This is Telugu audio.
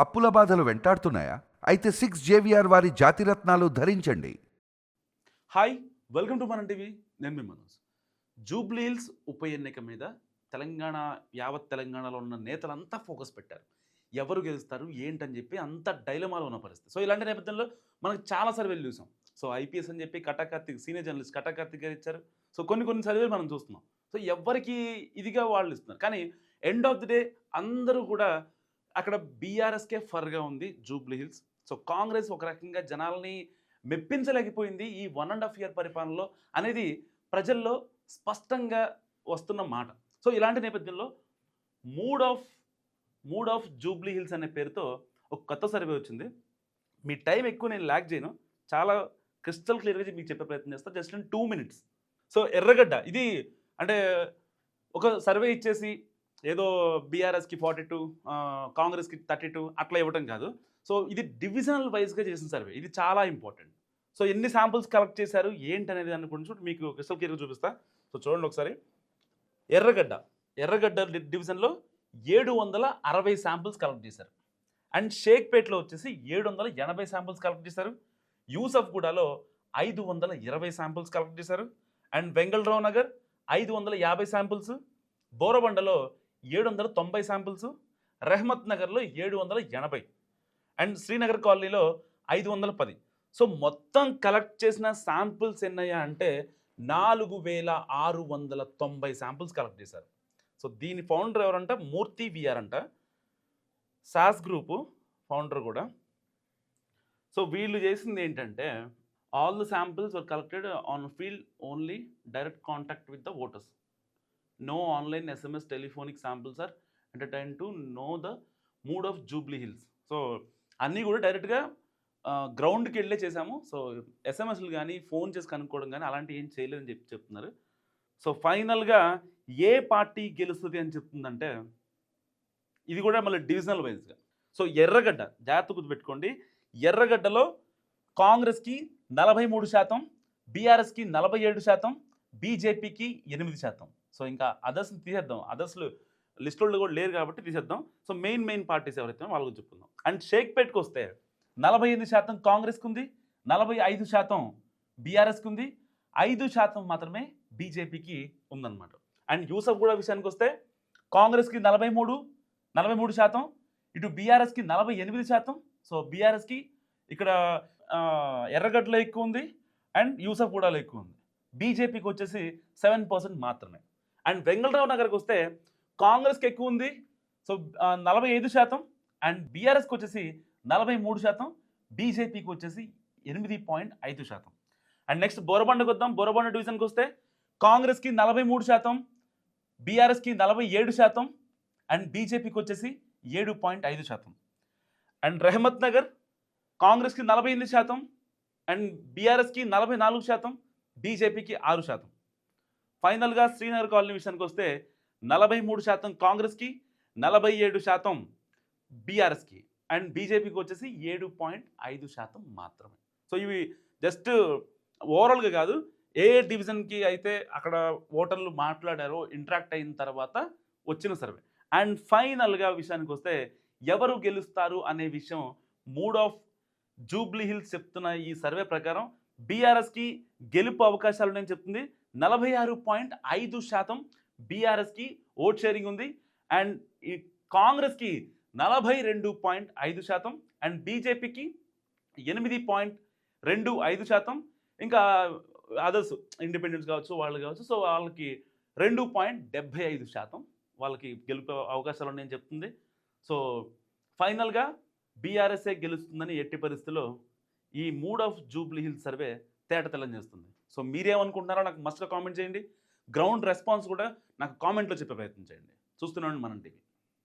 అప్పుల బాధలు వెంటాడుతున్నాయా? అయితే సిక్స్ జేవిఆర్ వారి జాతిరత్నాలు ధరించండి. హాయ్ వెల్కమ్ టు మన టీవీ. నేను మీ మనోజ్. జూబ్లీహిల్స్ ఉప ఎన్నిక మీద తెలంగాణ యావత్ తెలంగాణలో ఉన్న నేతలంతా ఫోకస్ పెట్టారు. ఎవరు గెలుస్తారు ఏంటని చెప్పి అంత డైలమాలో ఉన్న పరిస్థితి. సో ఇలాంటి నేపథ్యంలో మనకు చాలా సర్వేలు చూసాం. సో ఐపీఎస్ అని చెప్పి కటాకార్తిక్ సీనియర్ జర్నలిస్ట్ కటాకార్తిక్ గారు ఇచ్చారు. సో కొన్ని కొన్ని సర్వేలు మనం చూస్తున్నాం. సో ఎవరికి ఇదిగా వాళ్ళు ఇస్తున్నారు. కానీ ఎండ్ ఆఫ్ ది డే అందరూ కూడా అక్కడ బీఆర్ఎస్కే ఫర్గా ఉంది జూబ్లీ హిల్స్. సో కాంగ్రెస్ ఒక రకంగా జనాల్ని మెప్పించలేకపోయింది ఈ వన్ అండ్ హాఫ్ ఇయర్ పరిపాలనలో అనేది ప్రజల్లో స్పష్టంగా వస్తున్న మాట. సో ఇలాంటి నేపథ్యంలో mood of mood of Jubilee Hills అనే పేరుతో ఒక కొత్త సర్వే వచ్చింది. మీ టైం ఎక్కువ నేను ల్యాక్ చేయను. చాలా క్రిస్టల్ క్లియర్గా మీకు చెప్పే ప్రయత్నం చేస్తాను just in two minutes. So Erragadda ఇది అంటే ఒక సర్వే ఇచ్చేసి ఏదో బీఆర్ఎస్కి ఫార్టీ టూ కాంగ్రెస్కి థర్టీ టూ అట్లా ఇవ్వటం కాదు. సో ఇది డివిజనల్ వైజ్గా చేసిన సర్వే ఇది చాలా ఇంపార్టెంట్ సో ఎన్ని శాంపుల్స్ కలెక్ట్ చేశారు ఏంటి అనేది దాని గురించి మీకు క్రిస్టల్ క్లియర్గా చూపిస్తా. సో చూడండి ఒకసారి. ఎర్రగడ్డ. ఎర్రగడ్డ డివిజన్లో ఏడు వందల అరవై శాంపుల్స్ కలెక్ట్ చేశారు. అండ్ షేక్పేట్లో వచ్చేసి ఏడు వందల ఎనభై శాంపుల్స్ కలెక్ట్ చేశారు. యూసఫ్గూడలో ఐదు వందల ఇరవై శాంపుల్స్ కలెక్ట్ చేశారు. అండ్ వెంగళరావు నగర్ ఐదు వందల యాభై శాంపుల్స్ బోరబండలో ఏడు వందల తొంభై శాంపుల్స్ రెహమత్ నగర్లో ఏడు వందల ఎనభై అండ్ శ్రీనగర్ కాలనీలో ఐదు వందల పది. సో మొత్తం కలెక్ట్ చేసిన శాంపుల్స్ ఎన్నయ్యా అంటే నాలుగు వేల ఆరు వందల తొంభై శాంపుల్స్ కలెక్ట్ చేశారు. సో దీని ఫౌండర్ ఎవరంట? మూర్తి విఆర్ అంట. సాస్ గ్రూపు ఫౌండర్ కూడా. సో వీళ్ళు చేసింది ఏంటంటే all the samples were collected on field only direct contact with the voters no online SMS telephonic samples are entertain to know the mood of Jubilee Hills so అన్నీ కూడా డైరెక్ట్గా గ్రౌండ్కి వెళ్ళే చేసాము సో ఎస్ఎంఎస్లు కానీ ఫోన్ చేసి కనుక్కోవడం కానీ అలాంటివి ఏం చేయలేదని చెప్పి చెప్తున్నారు. సో ఫైనల్గా ఏ పార్టీ గెలుస్తుంది అని చెప్తుందంటే ఇది కూడా మళ్ళీ డివిజనల్ వైజ్గా సో ఎర్రగడ్డ జాగ్రత్త గుర్తుపెట్టుకోండి. ఎర్రగడ్డలో కాంగ్రెస్కి నలభై మూడు శాతం బీఆర్ఎస్కి నలభై ఏడు శాతం బీజేపీకి ఎనిమిది శాతం. సో ఇంకా అదర్స్ని తీసేద్దాం. అదర్స్లు లిస్టుల్లో కూడా లేరు కాబట్టి తీసేద్దాం. సో మెయిన్ మెయిన్ పార్టీస్ ఎవరైతే వాళ్ళ గురించి చెప్పుకుందాం. అండ్ షేక్పేట్కి వస్తే నలభై ఎనిమిది శాతం కాంగ్రెస్కి ఉంది నలభై ఐదు శాతం బీఆర్ఎస్కి ఉంది ఐదు శాతం మాత్రమే బీజేపీకి ఉందన్నమాట. అండ్ యూసఫ్ కూడా విషయానికి వస్తే కాంగ్రెస్కి నలభై మూడు నలభై మూడు శాతం ఇటు బీఆర్ఎస్కి నలభై ఎనిమిది శాతం. సో బీఆర్ఎస్కి ఇక్కడ ఎర్రగడ్డలో ఎక్కువ ఉంది అండ్ యూసఫ్ కూడా ఎక్కువ ఉంది. బీజేపీకి వచ్చేసి సెవెన్ పర్సెంట్ మాత్రమే. అండ్ వెంగళరావు నగర్కి వస్తే కాంగ్రెస్కి ఎక్కువ ఉంది. సో నలభై ఐదు శాతం. అండ్ బీఆర్ఎస్కి వచ్చేసి నలభై మూడు శాతం. బీజేపీకి వచ్చేసి ఎనిమిది పాయింట్ ఐదు శాతం. అండ్ నెక్స్ట్ బోరబండకు వద్దాం. బోరబండ డివిజన్కి వస్తే కాంగ్రెస్కి నలభై మూడు శాతం. బీఆర్ఎస్కి నలభై ఏడు శాతం. అండ్ బీజేపీకి వచ్చేసి ఏడు పాయింట్ ఐదు శాతం. అండ్ రెహమత్ నగర్ కాంగ్రెస్కి నలభై ఎనిమిది శాతం. అండ్ బీఆర్ఎస్కి నలభై నాలుగు శాతం. బీజేపీకి ఆరు శాతం. ఫైనల్గా శ్రీనగర్ కాలనీ విషయానికి వస్తే నలభై మూడు శాతం కాంగ్రెస్కి నలభై ఏడు శాతం బీఆర్ఎస్కి అండ్ బీజేపీకి వచ్చేసి ఏడు పాయింట్ ఐదు శాతం మాత్రమే. సో ఇవి జస్ట్ ఓవరాల్గా కాదు ఏ ఏ డివిజన్కి అయితే అక్కడ ఓటర్లు మాట్లాడారో ఇంటరాక్ట్ అయిన తర్వాత వచ్చిన సర్వే. అండ్ ఫైనల్గా విషయానికి వస్తే ఎవరు గెలుస్తారు అనే విషయం మూడ్ ఆఫ్ జూబ్లీ హిల్స్ చెప్తున్న ఈ సర్వే ప్రకారం బీఆర్ఎస్కి గెలుపు అవకాశాలు నేను చెప్తుంది. నలభై ఆరు పాయింట్ ఐదు శాతం బీఆర్ఎస్కి ఓట్ షేరింగ్ ఉంది. అండ్ ఈ కాంగ్రెస్కి నలభై రెండు పాయింట్ ఐదు శాతం అండ్ బీజేపీకి ఎనిమిది పాయింట్ రెండు ఐదు శాతం. ఇంకా అదర్స్ ఇండిపెండెన్స్ కావచ్చు వాళ్ళు కావచ్చు సో వాళ్ళకి రెండు పాయింట్ డెబ్భై ఐదు శాతం వాళ్ళకి గెలుపు అవకాశాలు ఉన్నాయని చెప్తుంది. సో ఫైనల్గా బీఆర్ఎస్ఏ గెలుస్తుందని ఎట్టి పరిస్థితుల్లో ఈ mood of Jubilee Hill survey తేటతెల్లం చేస్తుంది. సో మీరేమనుకుంటున్నారో నాకు మస్ట్గా కామెంట్ చేయండి. గ్రౌండ్ రెస్పాన్స్ కూడా నాకు కామెంట్లో చెప్పే ప్రయత్నం చేయండి. చూస్తున్నాను మనం టీవీ.